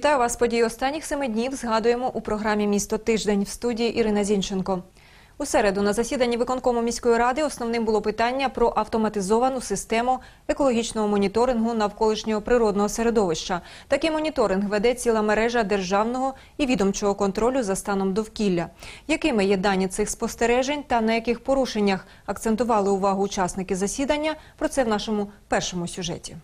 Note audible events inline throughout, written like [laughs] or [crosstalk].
Вітаю вас. Події останніх семи днів згадуємо у програмі Місто тиждень в студії Ірина Зінченко. У середу на засіданні виконкому міської ради основним було питання про автоматизовану систему екологічного моніторингу навколишнього природного середовища. Такий моніторинг веде ціла мережа державного і відомчого контролю за станом довкілля. Якими є дані цих спостережень та на яких порушеннях акцентували увагу учасники засідання? Про це в нашому першому сюжеті.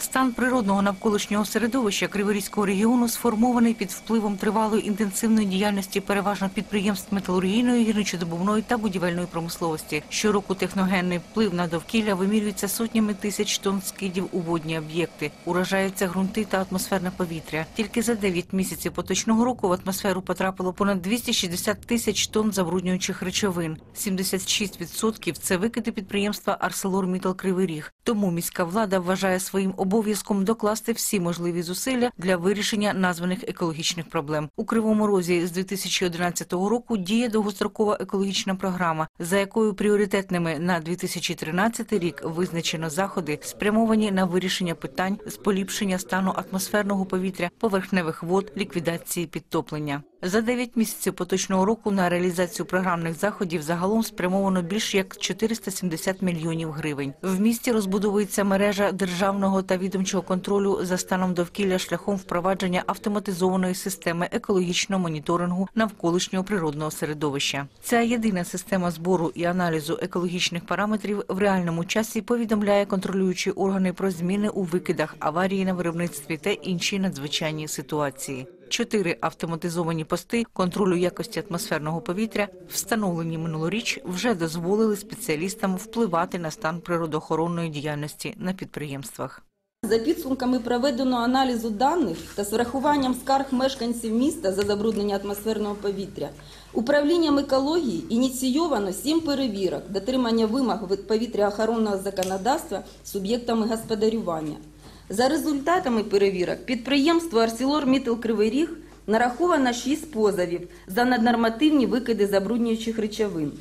Стан природного навколишнього середовища Криворізького регіону сформований під впливом тривалої інтенсивної діяльності переважно підприємств металургійної, гірничодобувної та будівельної промисловості. Щороку техногенний вплив на довкілля вимірюється сотнями тисяч тонн скидів у водні об'єкти, уражаються ґрунти та атмосферне повітря. Тільки за 9 місяців поточного року в атмосферу потрапило понад 260 тисяч тонн забруднюючих речовин. 76% – це викиди підприємства «Арселор Мітал Кривий Ріг». Тому міська влада вважає своїм обов'язком докласти всі можливі зусилля для вирішення названих екологічних проблем. У Кривому Розі з 2011 року діє довгострокова екологічна програма, за якою пріоритетними на 2013 рік визначено заходи, спрямовані на вирішення питань з поліпшення стану атмосферного повітря, поверхневих вод, ліквідації підтоплення. За 9 місяців поточного року на реалізацію програмних заходів загалом спрямовано більш як 470 мільйонів гривень. В місті розбудовується мережа державного та відомчого контролю за станом довкілля шляхом впровадження автоматизованої системи екологічного моніторингу навколишнього природного середовища. Ця єдина система збору і аналізу екологічних параметрів в реальному часі повідомляє контролюючі органи про зміни у викидах, аварії на виробництві та інші надзвичайні ситуації. Чотири автоматизовані пости контролю якості атмосферного повітря, встановлені минулоріч, вже дозволили спеціалістам впливати на стан природоохоронної діяльності на підприємствах. За підсумками проведеного аналізу даних та з врахуванням скарг мешканців міста за забруднення атмосферного повітря, управлінням екології ініційовано сім перевірок дотримання вимог від повітряохоронного законодавства суб'єктами господарювання. За результатами перевірок підприємство «Арселор Мітел Кривий Ріг» нараховано 6 позовів за наднормативні викиди забруднюючих речовин.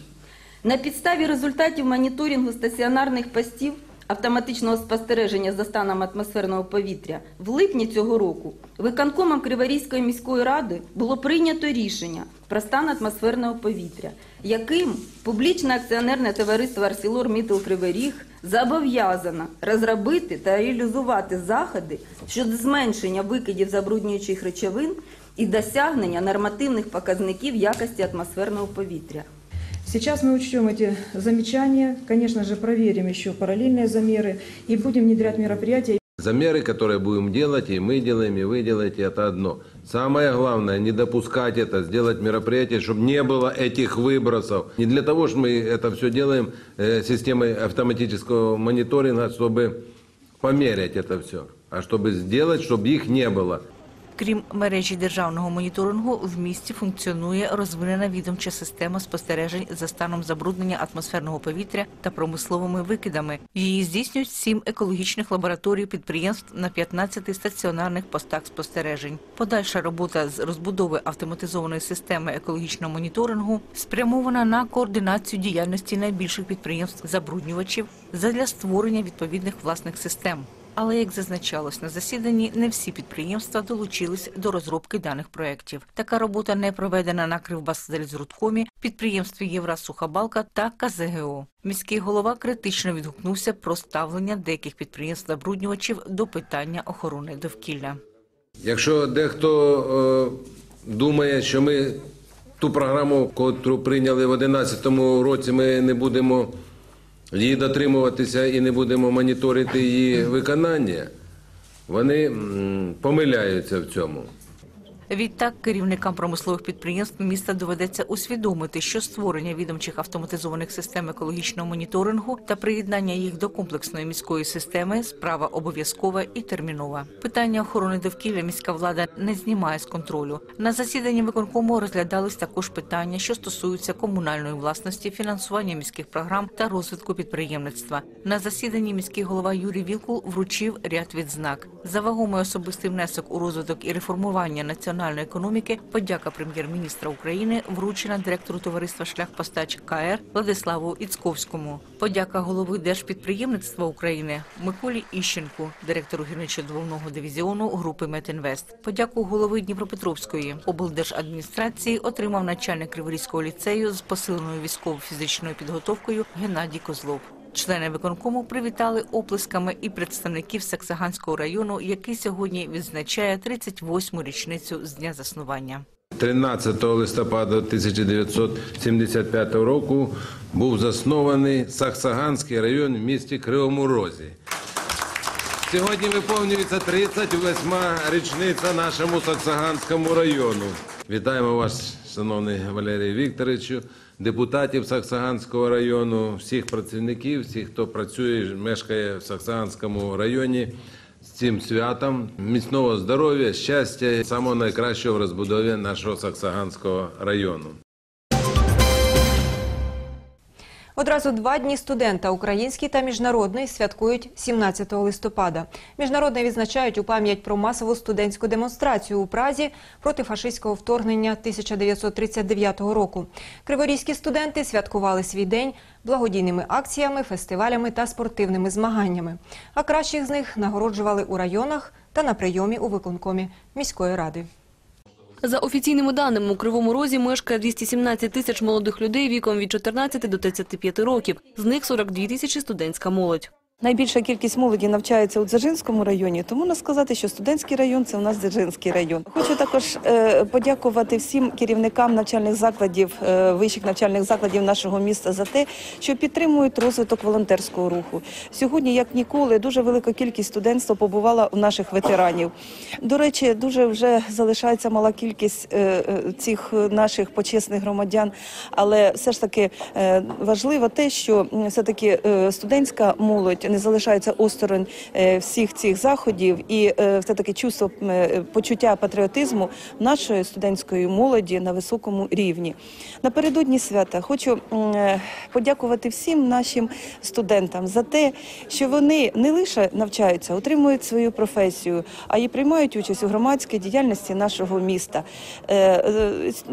На підставі результатів моніторингу стаціонарних постів автоматичного спостереження за станом атмосферного повітря в липні цього року виконкомом Криворізької міської ради було прийнято рішення про стан атмосферного повітря, яким публічне акціонерне товариство «Арселор Мітл Кривий Ріг» зобов'язано розробити та реалізувати заходи щодо зменшення викидів забруднюючих речовин і досягнення нормативних показників якості атмосферного повітря. Сейчас мы учтем эти замечания, конечно же, проверим еще параллельные замеры и будем внедрять мероприятия. Замеры, которые будем делать, и мы делаем, и вы делаете, это одно. Самое главное, не допускать это, сделать мероприятие, чтобы не было этих выбросов. Не для того, что мы это все делаем э, системой автоматического мониторинга, чтобы померять это все, а чтобы сделать, чтобы их не было. Крім мережі державного моніторингу, в місті функціонує розвинена відомча система спостережень за станом забруднення атмосферного повітря та промисловими викидами. Її здійснюють сім екологічних лабораторій підприємств на 15 стаціонарних постах спостережень. Подальша робота з розбудови автоматизованої системи екологічного моніторингу спрямована на координацію діяльності найбільших підприємств забруднювачів задля створення відповідних власних систем. Але як зазначалось на засіданні, не всі підприємства долучились до розробки даних проєктів. Така робота не проведена на Кривбасзалізрудкомі, підприємстві Єврасухабалка та КЗГО. Міський голова критично відгукнувся про ставлення деяких підприємств забруднювачів до питання охорони довкілля. Якщо дехто е, думає, що ми ту програму, яку прийняли в 2011 році, ми не будемо її дотримуватися і не будемо моніторити її виконання, вони помиляються в цьому. Відтак керівникам промислових підприємств міста доведеться усвідомити, що створення відомчих автоматизованих систем екологічного моніторингу та приєднання їх до комплексної міської системи справа обов'язкова і термінова. Питання охорони довкілля міська влада не знімає з контролю. На засіданні виконкому розглядались також питання, що стосуються комунальної власності, фінансування міських програм та розвитку підприємництва. На засіданні міський голова Юрій Вілкул вручив ряд відзнак за вагомий особистий внесок у розвиток і реформування національної національної економіки, подяка прем'єр-міністра України вручена директору товариства Шлях постач КР Владиславу Іцковському. Подяка голови Держпідприємництва України Миколі Іщенку, директору гірничо-двовного дивізіону групи Метінвест. Подяку голови Дніпропетровської облдержадміністрації отримав начальник Криворізького ліцею з посиленою військово-фізичною підготовкою Геннадій Козлов. Члени виконкому привітали оплесками і представників Саксаганського району, який сьогодні відзначає 38-му річницю з дня заснування. 13 листопада 1975 року був заснований Саксаганський район в місті Кривому Розі. Сьогодні виповнюється 38-ма річниця нашому Саксаганському району. Вітаємо вас, шановний Валерій Вікторовичу, депутатів Саксаганського району, всіх працівників, всіх, хто працює, мешкає в Саксаганському районі. З цим святом міцного здоров'я, щастя і самого найкращого в розбудові нашого Саксаганського району. Одразу два дні студента український та міжнародний святкують 17 листопада. Міжнародний відзначають у пам'ять про масову студентську демонстрацію у Празі проти фашистського вторгнення 1939 року. Криворізькі студенти святкували свій день благодійними акціями, фестивалями та спортивними змаганнями. А кращих з них нагороджували у районах та на прийомі у виконкомі міської ради. За офіційними даними, у Кривому Розі мешкає 217 тисяч молодих людей віком від 14 до 35 років. З них 42 тисячі студентська молодь. Найбільша кількість молоді навчається у Дзержинському районі, тому можна сказати, що студентський район це у нас Дзержинський район. Хочу також е, подякувати всім керівникам навчальних закладів, е, вищих навчальних закладів нашого міста за те, що підтримують розвиток волонтерського руху. Сьогодні, як ніколи, дуже велика кількість студентства побувала у наших ветеранів. До речі, дуже вже залишається мала кількість е, цих наших почесних громадян, але все ж таки важливо те, що все таки студентська молодь не залишається осторонь е, всіх цих заходів, і е, все таки чувство е, почуття патріотизму нашої студентської молоді на високому рівні. Напередодні свята хочу подякувати всім нашим студентам за те, що вони не лише навчаються, отримують свою професію, а й приймають участь у громадській діяльності нашого міста.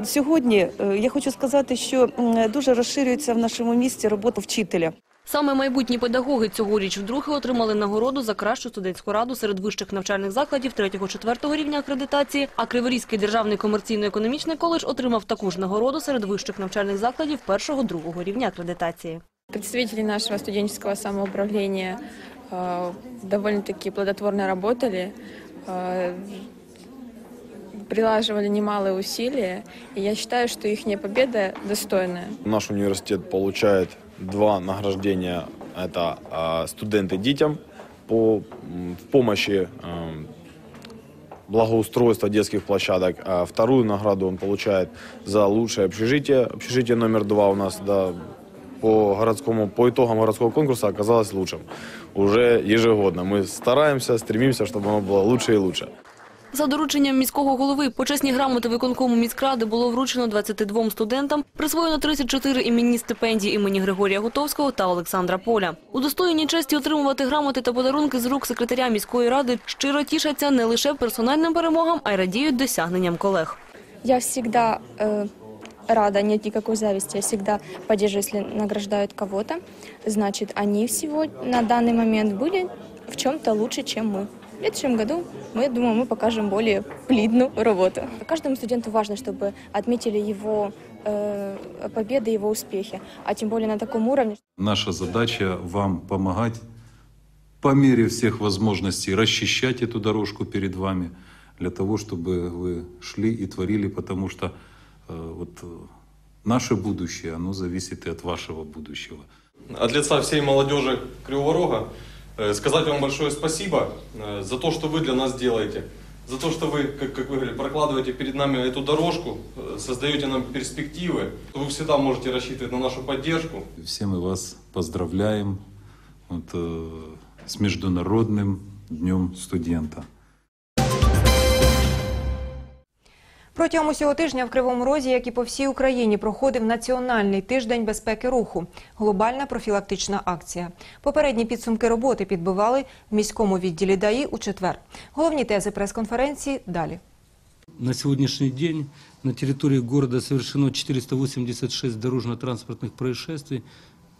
Сьогодні я хочу сказати, що дуже розширюється в нашому місті робота вчителя. Саме майбутні педагоги цьогоріч вдруге отримали нагороду за кращу студентську раду серед вищих навчальних закладів 3-4 рівня акредитації, а Криворізький державний комерційно-економічний коледж отримав таку ж нагороду серед вищих навчальних закладів 1-2 рівня акредитації. Представители нашего студенческого самоуправления э, довольно-таки плодотворно работали, э, прилаживали немалые усилия, и я считаю, что их победа достойная. Наш университет получает два награждения. Это а, студенты детям по м, в помощи м, благоустройства детских площадок. А вторую награду он получает за лучшее общежитие. Общежитие номер два у нас да, по городскому по итогам городского конкурса оказалось лучшим. Уже ежегодно мы стараемся, стремимся, чтобы оно было лучше и лучше. За дорученням міського голови почесні грамоти виконкому міськради було вручено 22 студентам, присвоєно 34 іменні стипендії імені Григорія Гутовського та Олександра Поля. Удостоєні честі отримувати грамоти та подарунки з рук секретаря міської ради щиро тішаться не лише персональним перемогам, а й радіють досягненням колег. Я всегда э, рада, нет никакой зависти, я всегда поддерживаю, если награждают кого-то, значит, они всего на данный момент были в чем-то лучше, чем мы. В следующем году, мы, думаю, мы покажем более плидную работу. Каждому студенту важно, чтобы отметили его э, победы, его успехи, а тем более на таком уровне, Наша задача вам помогать по мере всех возможностей расчищать эту дорожку перед вами для того, чтобы вы шли и творили, потому что э, вот э, наше будущее, оно зависит и от вашего будущего. От лица всей молодежи Кривого Рога сказать вам большое спасибо э, за то, что вы для нас делаете, за то, что вы, как, как вы говорили, прокладываете перед нами эту дорожку, э, создаете нам перспективы. Вы всегда можете рассчитывать на нашу поддержку. Все мы вас поздравляем вот, э, с Международным днем студента. Протягом усього тижня в Кривому Розі, як і по всій Україні, проходив національний тиждень безпеки руху. Глобальна профілактична акція. Попередні підсумки роботи підбивали в міському відділі ДАІ у четвер. Головні тези прес-конференції далі. На сегодняшний день на территории города совершено 486 дорожно-транспортных происшествий.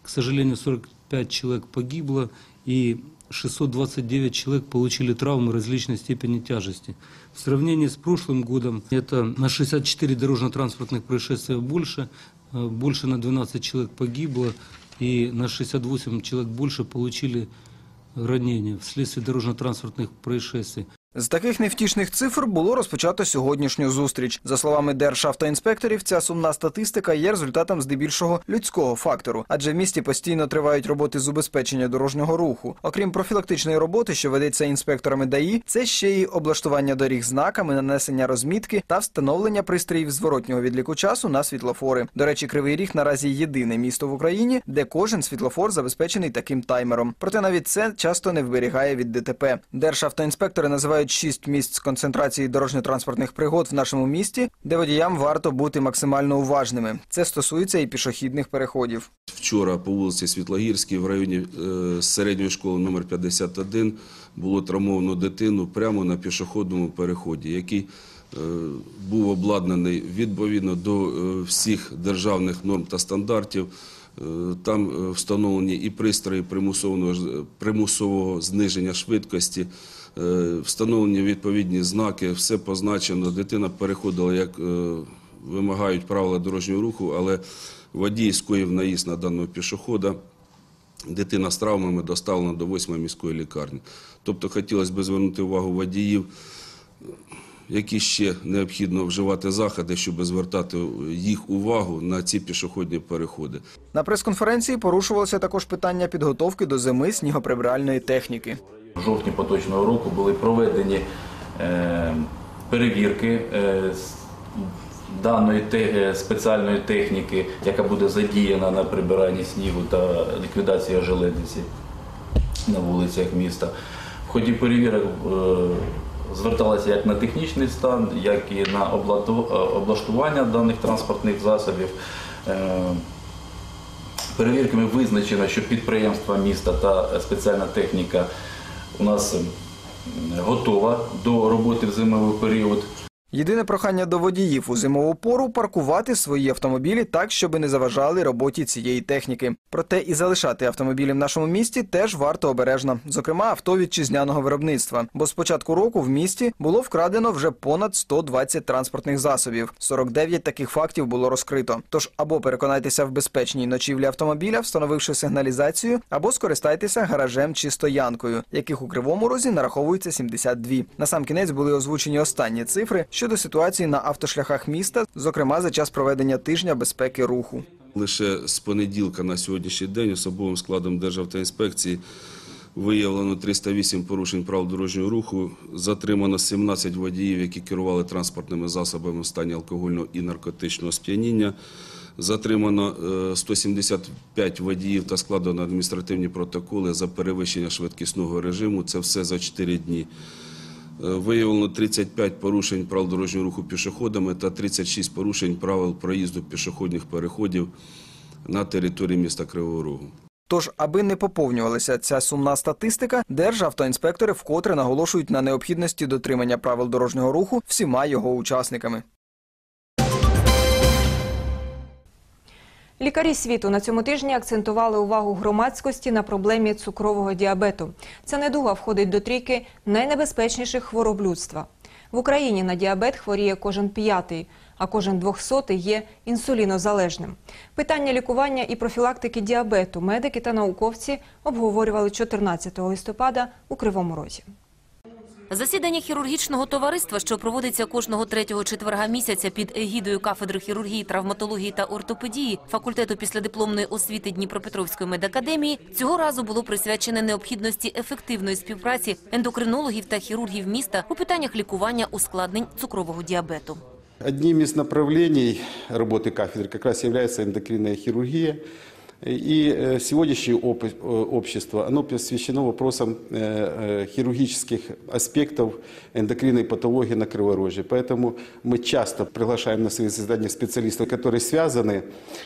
К сожалению, 45 человек погибло и 629 человек получили травмы различной степени тяжести. В сравнении с прошлым годом это на 64 дорожно-транспортных происшествия больше, э, больше на 12 человек погибло и на 68 человек больше получили ранения вследствие дорожно-транспортных происшествий. З таких невтішних цифр було розпочато сьогоднішню зустріч. За словами державтоінспекторів, ця сумна статистика є результатом здебільшого людського фактору, адже в місті постійно тривають роботи з убезпечення дорожнього руху. Окрім профілактичної роботи, що ведеться інспекторами ДАІ, це ще й облаштування доріг знаками, нанесення розмітки та встановлення пристроїв зворотнього відліку часу на світлофори. До речі, Кривий Ріг наразі єдине місто в Україні, де кожен світлофор забезпечений таким таймером. Проте навіть це часто не вберігає від ДТП. Державтоінспектори називають шість місць концентрації дорожньо-транспортних пригод в нашому місті, де водіям варто бути максимально уважними. Це стосується і пішохідних переходів. Вчора по вулиці Світлогірській в районі е, середньої школи номер 51 було травмовано дитину прямо на пішохідному переході, який е, був обладнаний відповідно до е, всіх державних норм та стандартів. Там встановлені і пристрої примусового, примусового зниження швидкості, встановлені відповідні знаки, все позначено. Дитина переходила, як е, вимагають правила дорожнього руху, але водій скоїв наїзд на даного пішохода. Дитина з травмами доставлена до 8 міської лікарні. Тобто хотілося б звернути увагу водіїв, які ще необхідно вживати заходи, щоб звертати їх увагу на ці пішохідні переходи. На прес-конференції порушувалося також питання підготовки до зими снігоприбиральної техніки. В жовтні поточного року були проведені е, перевірки е, даної е, спеціальної техніки, яка буде задіяна на прибиранні снігу та ліквідації ожеледиці на вулицях міста. В ході перевірок зверталися як на технічний стан, як і на облаштування даних транспортних засобів. Перевірками визначено, що підприємства міста та спеціальна техніка у нас готова до роботи в зимовий період. Єдине прохання до водіїв у зимову пору паркувати свої автомобілі так, щоб не заважали роботі цієї техніки. Проте і залишати автомобілі в нашому місті теж варто обережно, зокрема авто вітчизняного виробництва. Бо з початку року в місті було вкрадено вже понад 120 транспортних засобів. 49 таких фактів було розкрито. Тож або переконайтеся в безпечній ночівлі автомобіля, встановивши сигналізацію, або скористайтеся гаражем чи стоянкою, яких у кривому розі нараховується 72. На сам кінець були озвучені останні цифри щодо ситуації на автошляхах міста, зокрема за час проведення тижня безпеки руху. Лише з понеділка на сьогоднішній день особовим складом Державтоінспекції виявлено 308 порушень правил дорожнього руху, затримано 17 водіїв, які керували транспортними засобами в стані алкогольного і наркотичного сп'яніння. Затримано е, 175 водіїв та складено адміністративні протоколи за перевищення швидкісного режиму. Це все за 4 дні. Е, Виявлено 35 порушень правил дорожнього руху пішоходами та 36 порушень правил проїзду пішохідних переходів на території міста Кривого Рогу. Тож, аби не поповнювалася ця сумна статистика, державтоінспектори вкотре наголошують на необхідності дотримання правил дорожнього руху всіма його учасниками. Лікарі світу на цьому тижні акцентували увагу громадськості на проблемі цукрового діабету. Ця недуга входить до трійки найнебезпечніших хвороб людства. В Україні на діабет хворіє кожен п'ятий, а кожен двохсотий є інсулінозалежним. Питання лікування і профілактики діабету медики та науковці обговорювали 14 листопада у Кривому Розі. Засідання хірургічного товариства, що проводиться кожного третього четверга місяця під егідою кафедри хірургії, травматології та ортопедії факультету післядипломної освіти Дніпропетровської медакадемії, цього разу було присвячене необхідності ефективної співпраці ендокринологів та хірургів міста у питаннях лікування ускладнень цукрового діабету. Одним из направлений работы кафедры как раз является эндокринная хирургия. И э, сегодняшнее оп- э, общество, оно посвящено вопросам э, э, хирургических аспектов эндокринной патологии на криворожье. Поэтому мы часто приглашаем на свои заседания специалистов, которые связаны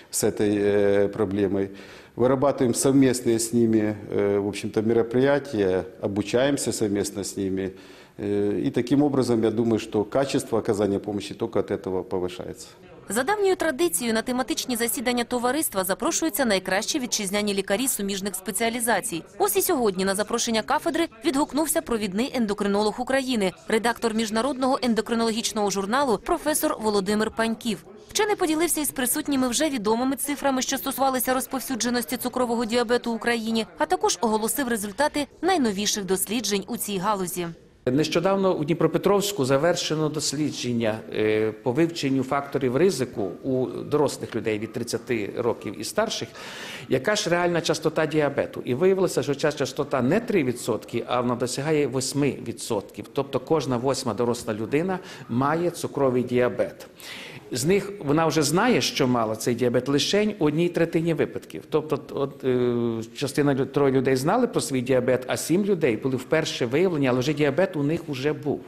с этой э, проблемой. Вырабатываем совместные с ними, э, в общем-то, мероприятия, обучаемся совместно с ними, Э, И таким образом, я думаю, что качество оказания помощи только от этого повышается. За давньою традицією на тематичні засідання товариства запрошуються найкращі вітчизняні лікарі суміжних спеціалізацій. Ось і сьогодні на запрошення кафедри відгукнувся провідний ендокринолог України, редактор міжнародного ендокринологічного журналу професор Володимир Паньків. Вчений поділився із присутніми вже відомими цифрами, що стосувалися розповсюдженості цукрового діабету в Україні, а також оголосив результати найновіших досліджень у цій галузі. Нещодавно у Дніпропетровську завершено дослідження е, по вивченню факторів ризику у дорослих людей від 30 років і старших, яка ж реальна частота діабету. І виявилося, що ця частота не 3%, а вона досягає 8%. Тобто кожна восьма доросла людина має цукровий діабет. З них вона вже знає, що мала цей діабет лише у одній третині випадків. Тобто, от, е, частина троє людей знали про свій діабет, а сім людей були вперше виявлені, але вже діабет у них вже був.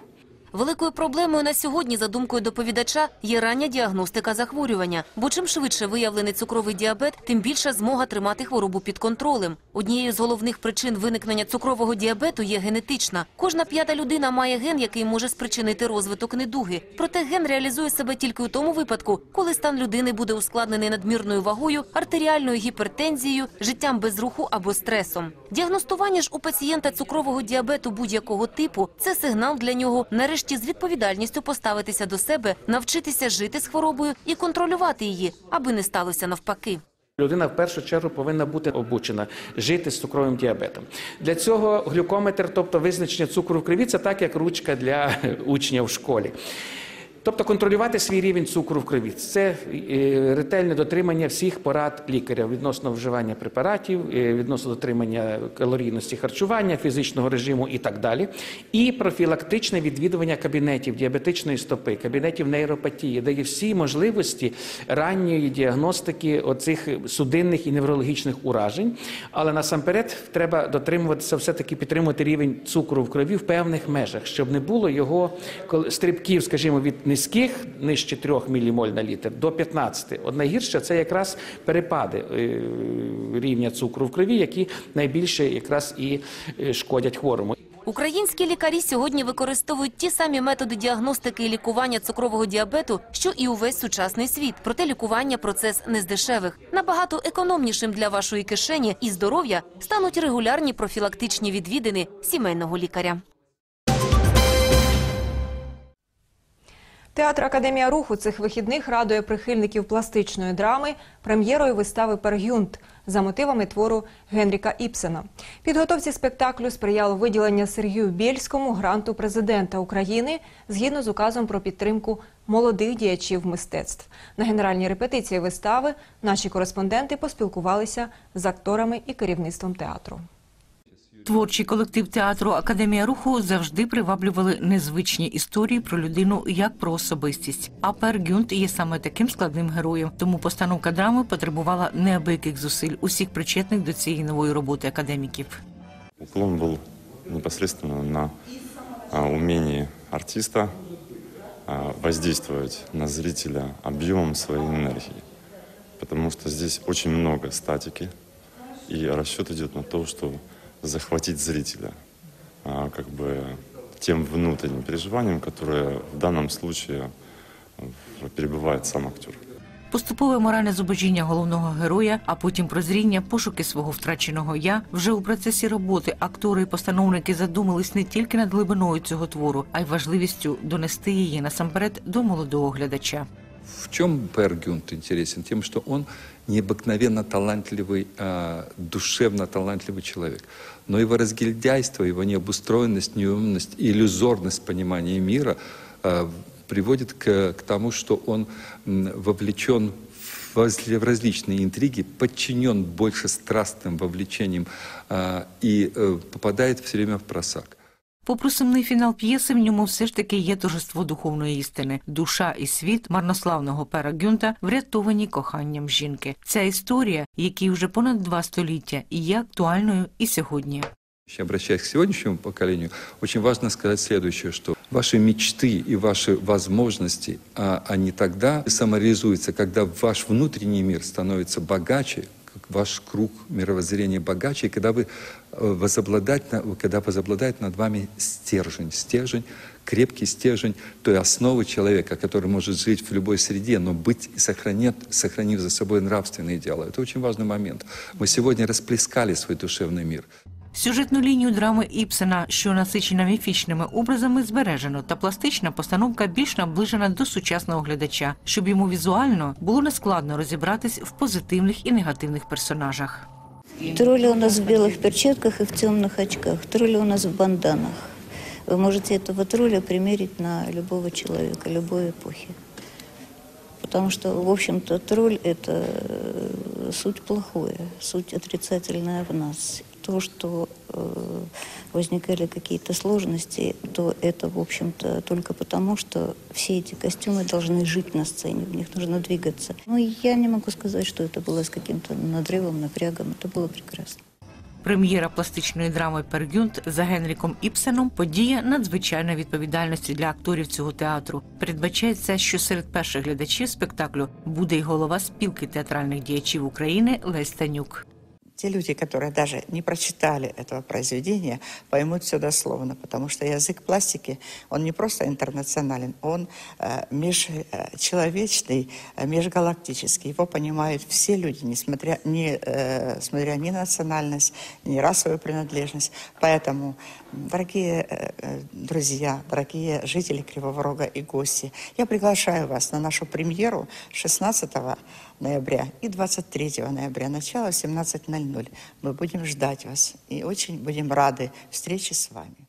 Великою проблемою на сьогодні, за думкою доповідача, є рання діагностика захворювання. Бо чим швидше виявлений цукровий діабет, тим більша змога тримати хворобу під контролем. Однією з головних причин виникнення цукрового діабету є генетична. Кожна п'ята людина має ген, який може спричинити розвиток недуги. Проте ген реалізує себе тільки у тому випадку, коли стан людини буде ускладнений надмірною вагою, артеріальною гіпертензією, життям без руху або стресом. Діагностування ж у пацієнта цукрового діабету будь-якого типу це сигнал для нього нарешті з відповідальністю поставитися до себе, навчитися жити з хворобою і контролювати її, аби не сталося навпаки. Людина в першу чергу повинна бути обучена жити з цукровим діабетом. Для цього глюкометр, тобто визначення цукру в крові, це так як ручка для [laughs] учня в школі. Тобто контролювати свій рівень цукру в крові це е, ретельне дотримання всіх порад лікаря відносно вживання препаратів, е, відносно дотримання калорійності харчування, фізичного режиму і так далі. І профілактичне відвідування кабінетів діабетичної стопи, кабінетів нейропатії, де є всі можливості ранньої діагностики оцих судинних і неврологічних уражень. Але насамперед треба дотримуватися, все-таки підтримувати рівень цукру в крові в певних межах, щоб не було його стрибків, скажімо, від низьких нижче 3 мілімоль на літр до 15. От найгірше це якраз перепади е, рівня цукру в крові, які найбільше якраз і е, шкодять хворому. Українські лікарі сьогодні використовують ті самі методи діагностики і лікування цукрового діабету, що і увесь сучасний світ. Проте лікування процес не з дешевих. Набагато економнішим для вашої кишені і здоров'я стануть регулярні профілактичні відвідини сімейного лікаря. Театр Академія руху цих вихідних радує прихильників пластичної драми прем'єрою вистави Пергюнт за мотивами твору Генріка Іпсена. Підготовці спектаклю сприяло виділення Сергію Бєльському гранту президента України згідно з указом про підтримку молодих діячів мистецтв. На генеральній репетиції вистави наші кореспонденти поспілкувалися з акторами і керівництвом театру. Творчий колектив театру Академія руху завжди приваблювали незвичні історії про людину як про особистість. А Пер Гюнт є саме таким складним героєм. Тому постановка драми потребувала неабияких зусиль усіх причетних до цієї нової роботи академіків. Уклон был непосредственно на а, умении артиста а, воздействовать на зрителя объемом своей энергии. Потому что здесь очень много статики, и расчет идет на то, что захватить зрителя как бы тем внутренним переживанием, которое в данном случае а, перебывает сам актер. Поступове моральне зубожіння головного героя, а потім прозріння, пошуки свого втраченого я. Вже у процесі роботи актори і постановники задумались не тільки над глибиною цього твору, а й важливістю донести її насамперед до молодого глядача. В чем Пер Гюнт интересен? Тем, что он необыкновенно талантливый, а, душевно талантливый человек. Но его разгильдяйство, его необустроенность, неумность иллюзорность понимания мира а, приводит к, к тому, что он м, вовлечен в в различные интриги, подчинен больше страстным вовлечением а, и э, попадает все время в просак. Попри сумний фінал п'єси, в ньому все ж таки є торжество духовної істини. Душа і світ марнославного пера Гюнта врятовані коханням жінки. Ця історія, якій вже понад два століття, і є актуальною і сьогодні. Обращаясь к сегодняшнему поколению, очень важно сказать следующее, что ваши мечты и ваши а, они тогда самореализуются, когда ваш внутренний мир становится богаче, как ваш круг мировоззрения богаче, и когда вы э, возобладать, когда возобладает над вами стержень, стержень, крепкий стержень той основы человека, который может жить в любой среде, но быть и сохранить, сохранив за собой нравственные идеалы. Это очень важный момент. Мы сегодня расплескали свой душевный мир. Сюжетну лінію драми Іпсена, що насичена міфічними образами, збережено, та пластична постановка більш наближена до сучасного глядача, щоб йому візуально було нескладно розібратись в позитивних і негативних персонажах. Тролли у нас в белых перчатках и в темных очках. Тролли у нас в банданах. Вы можете этого тролля примерить на любого человека, любой эпохи. Потому что, в общем-то, тролль – это э, суть плохое, суть отрицательная в нас. То, что э, возникали какие-то сложности, то это, в общем-то, только потому, что все эти костюмы должны жить на сцене, в них нужно двигаться. Ну, я не могу сказать, что это было с каким-то надрывом, напрягом. Это было прекрасно. Прем'єра пластичної драми Пергюнт за Генріком Іпсеном подія надзвичайної відповідальності для акторів цього театру. Передбачається, що серед перших глядачів спектаклю буде й голова спілки театральних діячів України Лесь Танюк. Те люди, которые даже не прочитали этого произведения, поймут все дословно, потому что язык пластики, он не просто интернационален, он э, межчеловечный, э, межгалактический. Его понимают все люди, несмотря, не, э, смотря ни на национальность, ни расовую принадлежность. Поэтому, дорогие э, э, друзья, дорогие жители Кривого Рога и гости, я приглашаю вас на нашу премьеру 16 ноября и 23 ноября, начало в 17.00. Мы будем ждать вас и очень будем рады встрече с вами.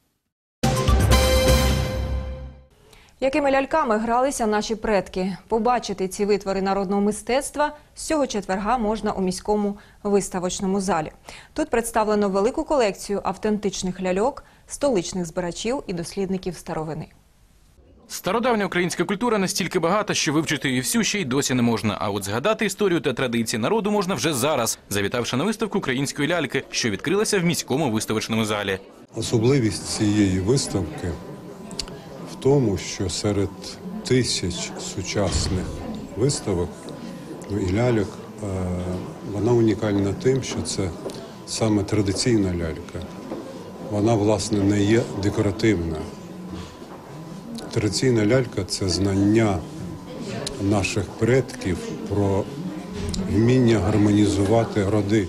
Якими ляльками гралися наші предки? Побачити ці витвори народного мистецтва з цього четверга можна у міському виставочному залі. Тут представлено велику колекцію автентичних ляльок, столичних збирачів і дослідників старовини. Стародавня українська культура настільки багата, що вивчити її всю ще й досі не можна. А от згадати історію та традиції народу можна вже зараз, завітавши на виставку української ляльки, що відкрилася в міському виставочному залі. Особливість цієї виставки в тому, що серед тисяч сучасних виставок ну, і ляльок е, вона унікальна тим, що це саме традиційна лялька. Вона, власне, не є декоративна. Традиційна лялька це знання наших предків про вміння гармонізувати роди.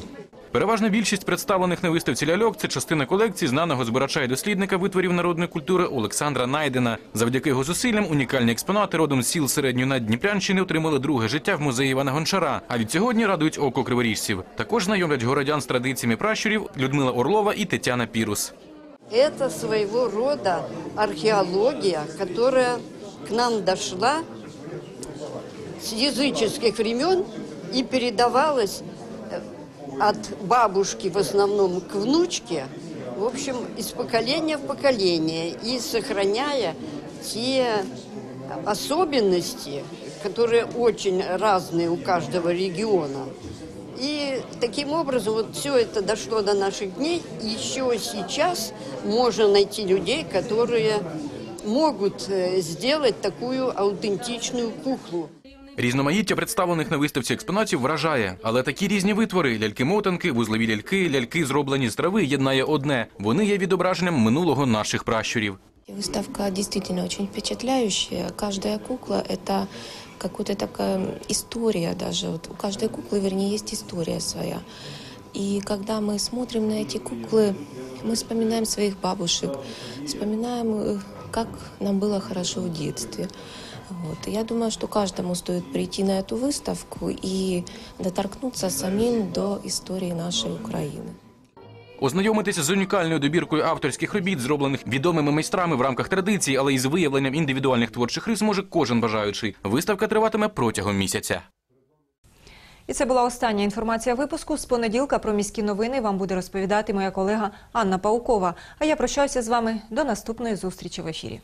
Переважна більшість представлених на виставці ляльок це частина колекції знаного збирача і дослідника витворів народної культури Олександра Найдена. Завдяки його зусиллям унікальні експонати родом з сіл середньої Наддніпрянщини отримали друге життя в музеї Івана Гончара. А від сьогодні радують око криворіжців. Також знайомлять городян з традиціями пращурів Людмила Орлова і Тетяна Пірус. Это своего рода археология, которая к нам дошла с языческих времен и передавалась э, от бабушки в основном к внучке, в общем, из поколения в поколение, и сохраняя те особенности, которые очень разные у каждого региона. И таким образом вот все это дошло до наших дней. И еще сейчас можно найти людей, которые могут э, сделать такую аутентичную куклу. Різноманіття представлених на виставці експонатів вражає, але такі різні витвори ляльки-мотанки, вузлові ляльки, ляльки, зроблені з трави, єднає одне. Вони є відображенням минулого наших пращурів. Выставка действительно очень впечатляющая. Каждая кукла – это какая-то такая история даже. Вот у каждой куклы, вернее, есть история своя. И когда мы смотрим на эти куклы, мы вспоминаем своих бабушек, вспоминаем, э, как нам было хорошо в детстве. Вот. И я думаю, что каждому стоит прийти на эту выставку и доторкнуться самим до истории нашей Украины. Ознайомитися з унікальною добіркою авторських робіт, зроблених відомими майстрами в рамках традиції, але й з виявленням індивідуальних творчих рис може кожен бажаючий. Виставка триватиме протягом місяця. І це була остання інформація випуску. З понеділка про міські новини вам буде розповідати моя колега Анна Паукова. А я прощаюся з вами до наступної зустрічі в ефірі.